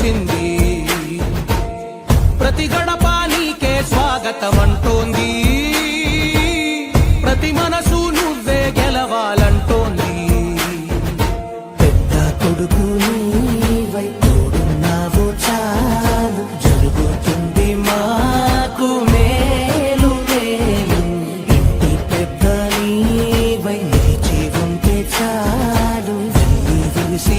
నిన్నే పిలిచింది ప్రతి గడప నీకే స్వాగతం అంటోంది ప్రతి మనసు నువ్వే గెలవాలంటోంది. పెద్ద కొడుకు నీవై తోడున్నావు చాలు. జరుగుతుంది మాకు మేలు మేలు. ఇంటి పెద్ద నీవై నిలిచి ఉంటే చాలు. వెళ్ళి వెలిసి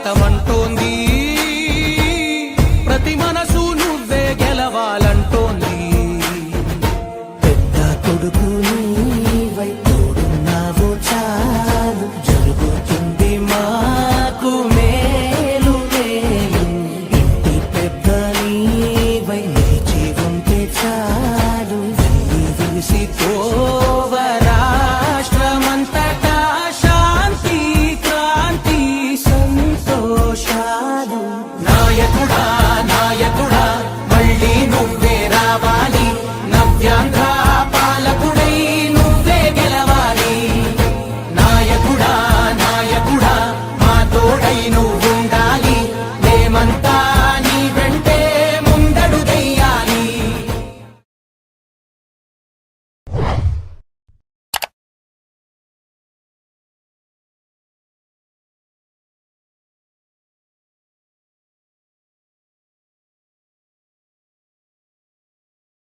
భారతమంటోంది ప్రతి మనసు నువ్వే గెలవాలంటోంది పెద్ద కొడుకు నీవై తోడున్నావు మాకు మేలు పెద్ద